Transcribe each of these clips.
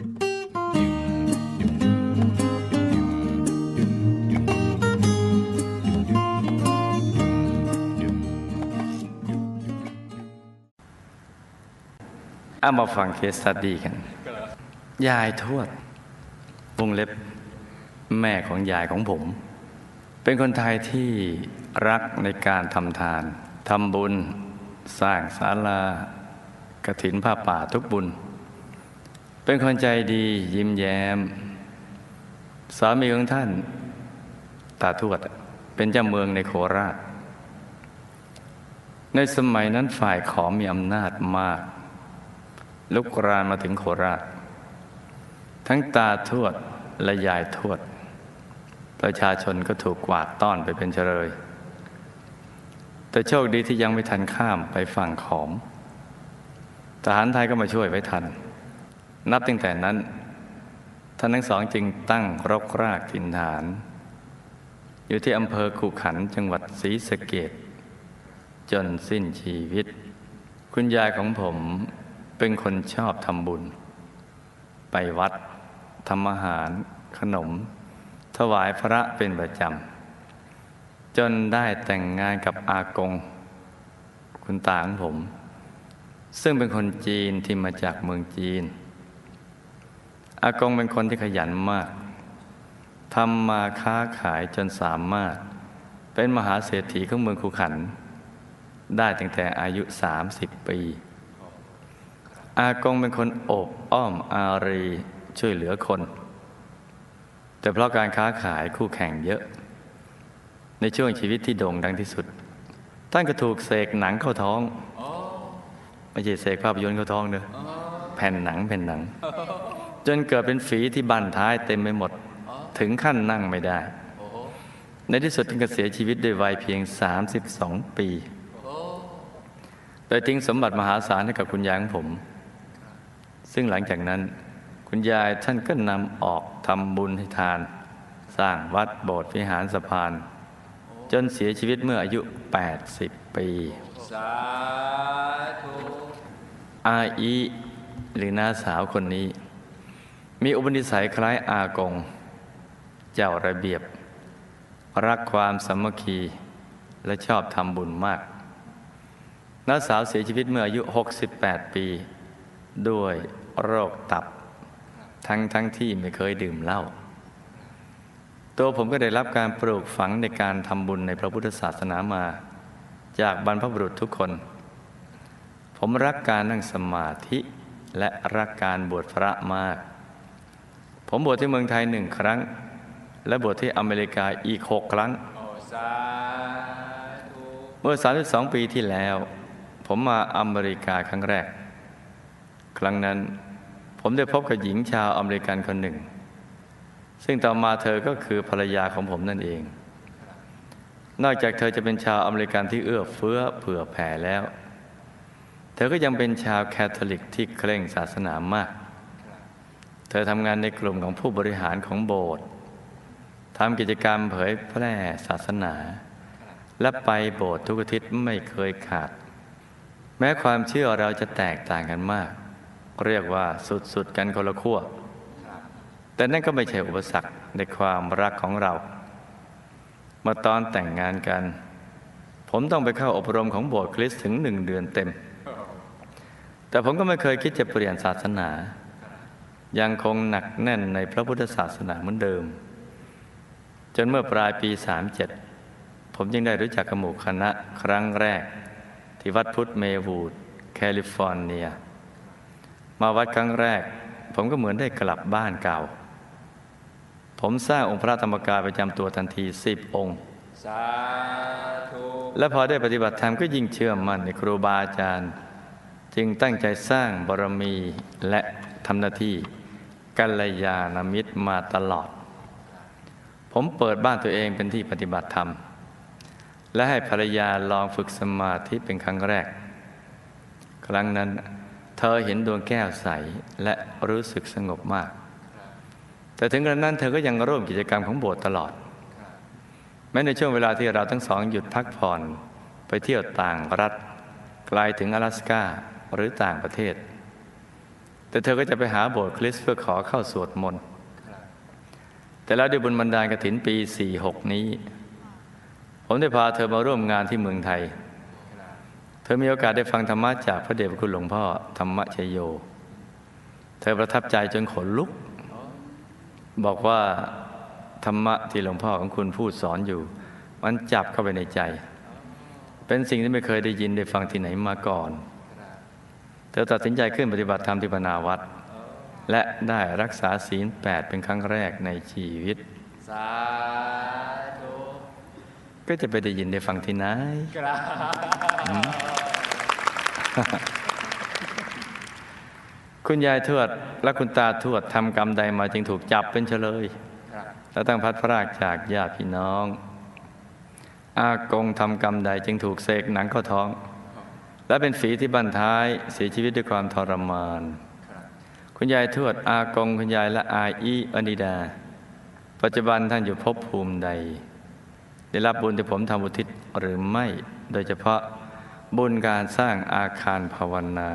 เอามาฟังเคสสตดีกัน ยายทวดวงเล็บ แม่ของยายของผม เป็นคนไทยที่รักในการทำทานทำบุญ สร้างศาลากระถินผ้าป่าทุกบุญ เป็นคนใจดียิ้มแย้ม สามีของท่าน ตาทวดเป็นเจ้าเมืองในโคราช ในสมัยนั้นฝ่ายขอมีอำนาจมาก ลุกรานมาถึงโคราช ทั้งตาทวดและยายทวด ประชาชนก็ถูกกวาดต้อนไปเป็นเฉลย แต่โชคดีที่ยังไม่ทันข้ามไปฝั่งขอมทหารไทยก็มาช่วยไว้ทัน นับตั้งแต่นั้น ท่านทั้งสองจึงตั้งรกรากถิ่นฐาน อยู่ที่อำเภอขุขันจังหวัดศรีสะเกดจนสิ้นชีวิต คุณยายของผมเป็นคนชอบทำบุญ ไปวัดทำอาหาร ขนม ถวายพระเป็นประจำ จนได้แต่งงานกับอากง คุณตาของผม ซึ่งเป็นคนจีนที่มาจากเมืองจีน อากงเป็นคนที่ขยันมากทำมาค้าขายจนสามารถ เป็นมหาเศรษฐีของเมืองคูขัน ได้ตั้งแต่อายุ 30 ปี อากงเป็นคนอบอ้อมอารีช่วยเหลือคน แต่เพราะการค้าขายคู่แข่งเยอะ ในช่วงชีวิตที่โด่งดังที่สุด ท่านก็ถูกเสกหนังเข้าท้อง ไม่ใช่เสกภาพยนตร์เข้าท้องเนอะแผ่นหนังแผ่นหนัง จนเกิดเป็นฝีที่บั้นท้ายเต็มไปหมด ถึงขั้นนั่งไม่ได้ ในที่สุดท่านก็เสียชีวิตด้วยวัยเพียง 32 ปี โดยทิ้งสมบัติมหาศาลให้กับคุณยายของผม ซึ่งหลังจากนั้น คุณยายท่านก็นำออกทำบุญให้ทาน สร้างวัดโบสถ์วิหารสะพาน จนเสียชีวิตเมื่ออายุ 80 ปีสาธุอาอีหรือน้าสาวคนนี้ มีอุปนิสัยคล้ายอากง เจ้าระเบียบ รักความสามัคคีและชอบทำบุญมากน้าสาวเสียชีวิตเมื่ออายุ 68 ปี ด้วยโรคตับ ทั้งทั้งที่ไม่เคยดื่มเหล้าตัวผมก็ได้รับการปลูกฝังในการทำบุญในพระพุทธศาสนามา จากบรรพบุรุษทุกคน ผมรักการนั่งสมาธิและรักการบวชพระมาก ผมบวชที่เมืองไทยหนึ่งครั้ง และบวชที่อเมริกาอีกหกครั้งโอสาธุเมื่อ 32 ปีที่แล้ว ผมมาอเมริกาครั้งแรก ครั้งนั้นผมได้พบกับหญิงชาวอเมริกันคนหนึ่ง ซึ่งต่อมาเธอก็คือภรรยาของผมนั่นเอง นอกจากเธอจะเป็นชาวอเมริกันที่เอื้อเฟื้อเผื่อแผ่แล้ว เธอก็ยังเป็นชาวแคทอลิกที่เคร่งศาสนามาก เธอทำงานในกลุ่มของผู้บริหารของโบสถ์ทำกิจกรรมเผยแพร่ศาสนา และไปโบสถ์ทุกอาทิตย์ไม่เคยขาด แม้ความเชื่อเราจะแตกต่างกันมาก เรียกว่าสุดๆกันคนละขั้วแต่นั่นก็ไม่ใช่อุปสรรคในความรักของเราเมื่อตอนแต่งงานกัน ผมต้องไปเข้าอบรมของโบสถ์คริสต์ถึงหนึ่งเดือนเต็ม แต่ผมก็ไม่เคยคิดจะเปลี่ยนศาสนา ยังคงหนักแน่นในพระพุทธศาสนาเหมือนเดิม จนเมื่อปลายปี 37 ผมยังได้รู้จักกับหมู่คณะครั้งแรก ที่วัดพุทธเมวูดแคลิฟอร์เนีย มาวัดครั้งแรก ผมก็เหมือนได้กลับบ้านเก่า ผมสร้างองค์พระธรรมกายประจำตัวทันทีสิบองค์สาธุและพอได้ปฏิบัติธรรมก็ยิ่งเชื่อมั่นในครูบาอาจารย์ จึงตั้งใจสร้างบารมีและทำหน้าที่ กัลยาณมิตรมาตลอด ผมเปิดบ้านตัวเองเป็นที่ปฏิบัติธรรม และให้ภรรยาลองฝึกสมาธิเป็นครั้งแรก ครั้งนั้น เธอเห็นดวงแก้วใสและรู้สึกสงบมาก แต่ถึงกระนั้นเธอก็ยังร่วมกิจกรรมของโบสถ์ตลอด แม้ในช่วงเวลาที่เราทั้งสองหยุดพักผ่อนไปเที่ยวต่างรัฐไกลถึง阿拉สกาหรือต่างประเทศ แต่เธอก็จะไปหาโบสถ์คริสต์เพื่อขอเข้าสวดมนต์แต่แล้วด้วยบุญบันดาลกฐินปี 46 นี้ ผมได้พาเธอมาร่วมงานที่เมืองไทย เธอมีโอกาสได้ฟังธรรมะจากพระเดชพระคุณหลวงพ่อธรรมชโย เธอประทับใจจนขนลุก บอกว่าธรรมะที่หลวงพ่อของคุณพูดสอนอยู่ มันจับเข้าไปในใจ เป็นสิ่งที่ไม่เคยได้ยินได้ฟังที่ไหนมาก่อน เธอตัดสินใจขึ้นปฏิบัติธรรมที่พนาวัดและได้รักษาศีลแปดเป็นครั้งแรกในชีวิต สาธุ ก็จะไปได้ยินได้ฟังที่ไหนคุณยายทวดและคุณตาทวดทำกรรมใดมาจึงถูกจับเป็นเฉลย และตั้งพัดพรากจากญาติพี่น้อง อากงทำกรรมใดจึงถูกเสกหนังเข้าท้อง และเป็นฝีที่บั้นท้ายเสียชีวิตด้วยความทรมาน คุณยายทวดอากงคุณยายและอาอีอนิดา ปัจจุบันท่านอยู่ภพภูมิใด ได้รับบุญที่ผมทำอุทิศหรือไม่ โดยเฉพาะบุญการสร้างอาคารภาวนา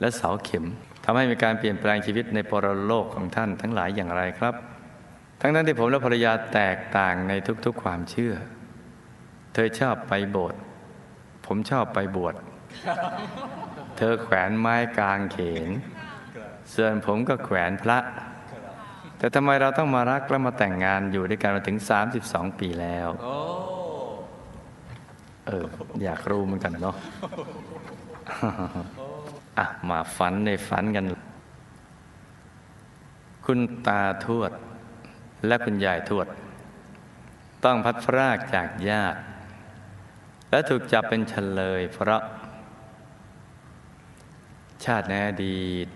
และเสาเข็มทำให้มีการเปลี่ยนแปลงชีวิตในปรโลกของท่านทั้งหลายอย่างไรครับ ทั้งนั้นที่ผมและภรรยาแตกต่างในทุกๆความเชื่อ เธอชอบไปโบสถ์ผมชอบไปบวช เธอแขวนไม้กลางเขน ส่วนผมก็แขวนพระ แต่ทำไมเราต้องมารักและมาแต่งงานอยู่ด้วยกันมาถึง 32 ปีแล้วเอออยากรู้เหมือนกันเนาะอะมาฝันในฝันกัน คุณตาทวด และคุณยายทวด ต้องพัดพรากจากญาติ และถูกจับเป็นเฉลยเพราะ ชาติในอดีต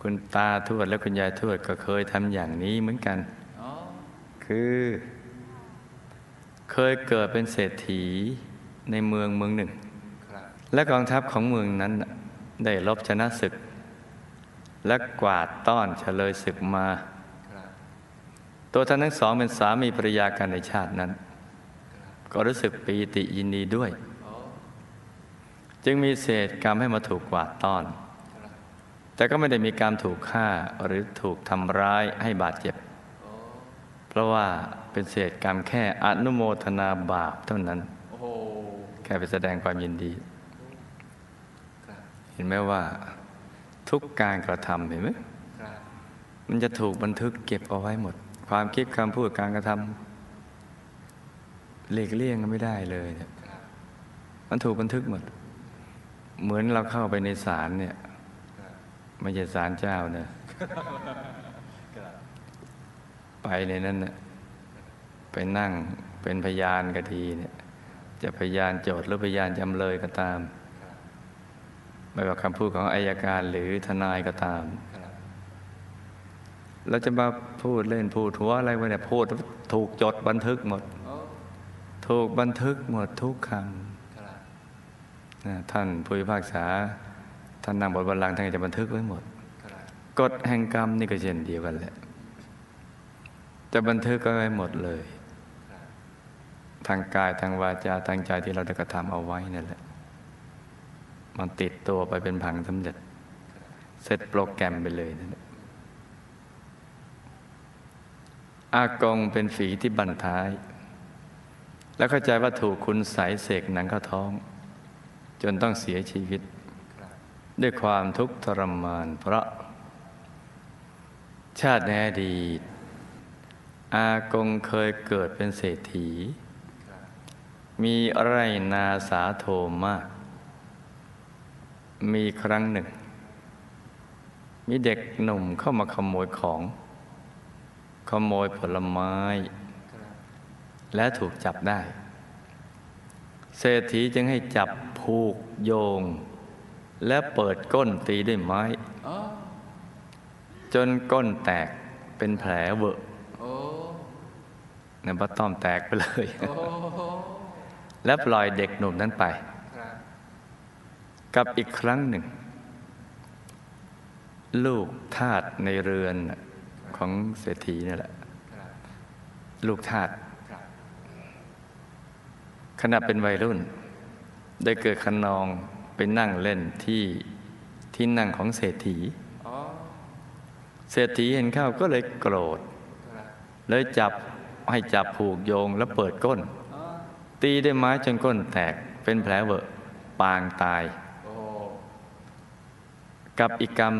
คุณตาทวดและคุณยายทวดก็เคยทำอย่างนี้เหมือนกัน คือ เคยเกิดเป็นเศรษฐีในเมืองเมืองหนึ่ง และกองทัพของเมืองนั้นได้ลบชนะศึก และกวาดต้อนเฉลยศึกมา ตัวท่านทั้งสองเป็นสามีภรรยากันในชาตินั้น ก็รู้สึกปีติยินดีด้วย จึงมีเศษกรรมให้มาถูกกวาดต้อน แต่ก็ไม่ได้มีการถูกฆ่าหรือถูกทำร้ายให้บาดเจ็บ เพราะว่าเป็นเศษกรรมแค่อนุโมทนาบาปเท่านั้น แค่ไปแสดงความยินดี เห็นไหมว่าทุกการกระทำเห็นไหมมันจะถูกบันทึกเก็บเอาไว้หมด ความคิดคำพูดการกระทำหลีกเลี่ยงก็ไม่ได้เลยเนี่ยมันถูกบันทึกหมด เหมือนเราเข้าไปในศาลเนี่ย ไม่ใช่ศาลเจ้าเนี่ยไปในนั้นน่ะไปนั่งเป็นพยานกะทีเนี่ย จะพยานโจทย์หรือพยานจำเลยก็ตาม ไม่ว่าคำพูดของอายการหรือทนายก็ตาม เราจะมาพูดเล่นพูดหัวอะไรไว้เนี่ยพูดถูกจดบันทึกหมด ถูกบันทึกหมดทุกคครับำ ท่านผู้พิพากษา ท่านนั่งบนบัลลังก์ท่านก็จะบันทึกไว้หมดครับกฎแห่งกรรมนี่ก็เช่นเดียวกันแหละ จะบันทึกก็ไว้หมดเลยครับทางกายทางวาจาทางใจที่เราได้กระทำเอาไว้นั่นแหละ มันติดตัวไปเป็นผังสำเร็จ เสร็จโปรแกรมไปเลยนั่นแหละอากงเป็นฝีที่บันท้าย แล้วเข้าใจว่าถูกคุณใสยเสกหนังเข้าท้อง จนต้องเสียชีวิตครับด้วยความทุกข์ทรมานเพราะ ชาติในอดีต อากงเคยเกิดเป็นเศรษฐีครับมีไรนาสาโทมาก มีครั้งหนึ่ง มีเด็กหนุ่มเข้ามาขโมยของ ขโมยผลไม้ครับและถูกจับได้ เศรษฐีจึงให้จับ ผูกโยง และเปิดก้นตีด้วยไม้อ๋อจนก้นแตกเป็นแผลเวอะโอ้ในบัตต้อมแตกไปเลยโอ้และปล่อยเด็กหนุ่มนั้นไปครับกับอีกครั้งหนึ่ง ลูกทาสในเรือนน่ะของเศรษฐีนี่แหละครับลูกทาสครับขณะเป็นวัยรุ่น ได้เกิดขนองไปนั่งเล่นที่ที่นั่งของเศรษฐีอ๋อเศรษฐีเห็นเข้าก็เลยโกรธครับเลยจับให้จับผูกโยงแล้วเปิดก้นอ๋อตีด้วยไม้จนก้นแตกเป็นแผลเวอะปางตายโอ้กับอีกกรรม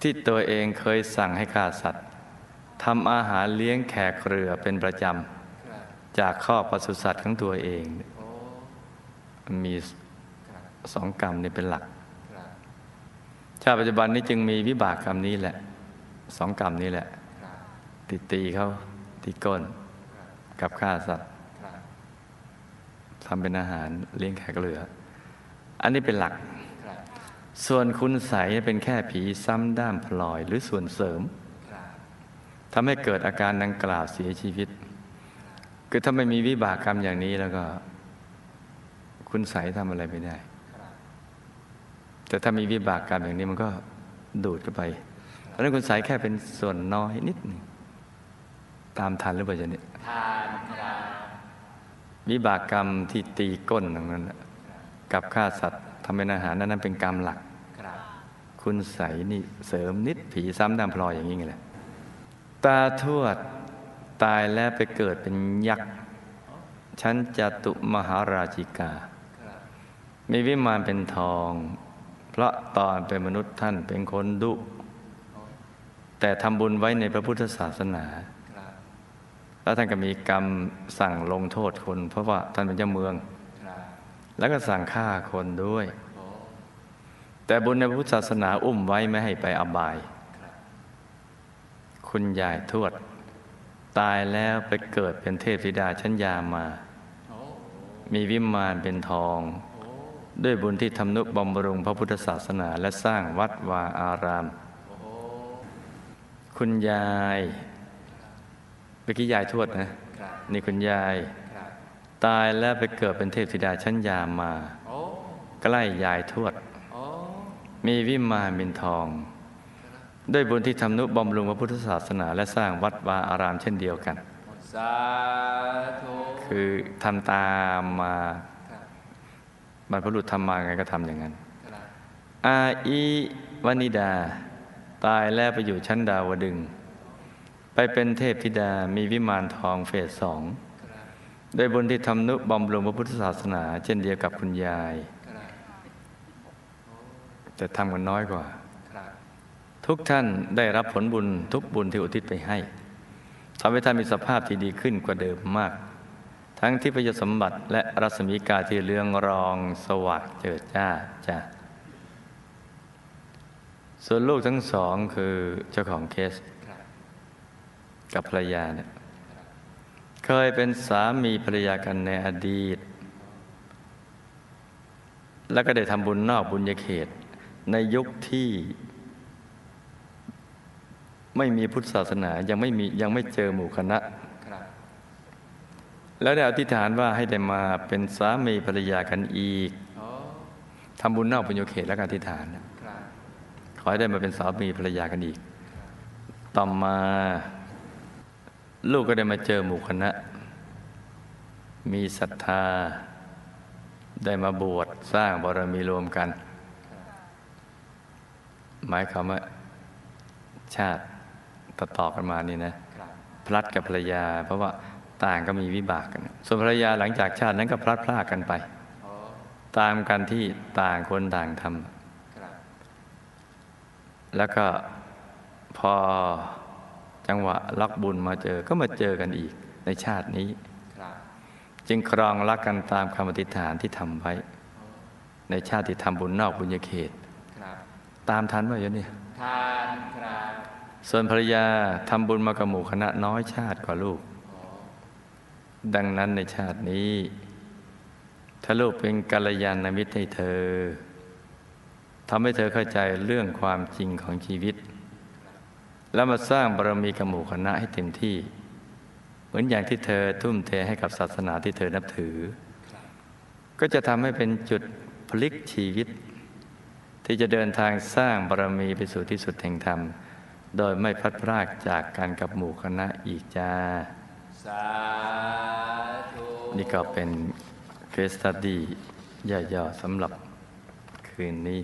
ที่ตัวเองเคยสั่งให้ฆ่าสัตว์ทำอาหารเลี้ยงแขกเรือเป็นประจครับำจากข้อปศุสัตว์ของตัวเอง โอ้มีครับสองกรรมนี่เป็นหลักครับชาติปัจจุบันนี้จึงมีวิบากกรรมนี้แหละ สองกรรมนี้แหละครับตีตีเขาตีก้นครับกับฆ่าสัตว์ครับทำเป็นอาหารเลี้ยงแขกเรือ อันนี้เป็นหลักครับส่วนคุณใสยเป็นแค่ผีซ้ำด้ามพลอยหรือส่วนเสริมครับทำให้เกิดอาการดังกล่าวเสียชีวิต คือถ้าไม่มีวิบากกรรมอย่างนี้แล้วก็ คุณใสยทำอะไรไม่ได้ แต่ถ้ามีวิบากกรรมอย่างนี้มันก็ดูดเข้าไป เพราะฉะนั้นคุณใสยแค่เป็นส่วนน้อยนิดหนึ่งตามทันหรือเปล่าจ๊ะเนี่ยทานครับวิบากกรรมที่ตีก้นตรงนั้นกับฆ่าสัตว์ทำเป็นอาหารนั่นนั้นเป็นกรรมหลักครับคุณใสนี่เสริมนิดผีซ้ำดำพลอยอย่างนี้ไงแหละตาทวดตายแล้วไปเกิดเป็นยักษ์ชั้นจตุมหาราชิกา มีวิมานเป็นทอง เพราะตอนเป็นมนุษย์ท่านเป็นคนดุ แต่ทำบุญไว้ในพระพุทธศาสนา แล้วท่านก็มีกรรมสั่งลงโทษคน เพราะว่าท่านเป็นเจ้าเมือง แล้วก็สั่งฆ่าคนด้วย แต่บุญในพระพุทธศาสนาอุ้มไว้ไม่ให้ไปอบาย คุณยายทวด ตายแล้วไปเกิดเป็นเทพธิดาชั้นยามา มีวิมานเป็นทอง ด้วยบุญที่ทำนุบำรุงพระพุทธศาสนาและสร้างวัดวาอารามโอ้คุณยายเมื่อกี้ยายทวดนะครับนี่คุณยายครับตายแล้วไปเกิดเป็นเทพธิดาชั้นยามาโอ้ใกล้ยายทวดโอ้มีวิมานเป็นทอง ด้วยบุญที่ทำนุบำรุงพระพุทธศาสนา และสร้างวัดวาอารามเช่นเดียวกันสาธุคือทำตามมาครั บรรพบุรุษทำมาไงก็ทำอย่างนั้น อาอีวนิดา ตายแล้วไปอยู่ชั้นดาวดึง ไปเป็นเทพธิดามีวิมานทองเฟสสองโดยบุญที่ทำนุบำรุงพระพุทธศาสนา เช่นเดียวกับคุณยาย แต่ทำกันน้อยกว่า ทุกท่านได้รับผลบุญทุกบุญที่อุทิศไปให้ทำให้ท่านมีสภาพที่ดีขึ้นกว่าเดิมมาก ทั้งที่พยสมบัติและรัศมีกาที่เรืองรองสว่างเจิดจ้าจ้าส่วนลูกทั้งสองคือเจ้าของเคส กับภรรยาเนี่ยเคยเป็นสามีภรรยากันในอดีต แล้วก็ได้ทำบุญนอกบุญญาเขต ในยุคที่ไม่มีพุทธศาสนายังไม่มียังไม่เจอหมู่คณะ แล้วได้อธิษฐานว่าให้ได้มาเป็นสามีภรรยากันอีกโอ้ทำบุญนอกบุญญาเขตแล้วก็อธิษฐานครับขอให้ได้มาเป็นสามีภรรยากันอีก ต่อมาลูกก็ได้มาเจอหมู่คณะ มีศรัทธา ได้มาบวชสร้างบารมีรวมกัน หมายความว่าชาติต่อๆกันมานี่นะครับพลัดกับภรรยา เพราะว่า ต่างก็มีวิบากกัน ส่วนภรรยาหลังจากชาตินั้นก็พลัดพรากกันไปโอ้ตามกันที่ต่างคนต่างทครับำแล้วก็พอจังหวะล็อกบุญมาเจอก็มาเจอกันอีกในชาตินี้ครับจึงครองรักกันตามคำอธิษฐานที่ทำไว้ ในชาติที่ทำบุญนอกบุญญาเขตครับตามทันว่าอยู่เนี่ยทานครับส่วนภรรยาทำบุญมากับหมู่คณะน้อยชาติกว่าลูกโอ้ ดังนั้นในชาตินี้ ถ้าลูกเป็นกัลยาณมิตรให้เธอทำให้เธอเข้าใจเรื่องความจริงของชีวิต แล้วมาสร้างบารมีกับหมู่คณะให้เต็มที่ เหมือนอย่างที่เธอทุ่มเทให้กับศาสนาที่เธอนับถือ ก็จะทำให้เป็นจุดพลิกชีวิต ที่จะเดินทางสร้างบารมีไปสู่ที่สุดแห่งธรรม โดยไม่พัดพรากจากการกับหมู่คณะอีกจ้า นี่ก็เป็นเคสตัดดี้ย่อๆสำหรับคืคืนนี้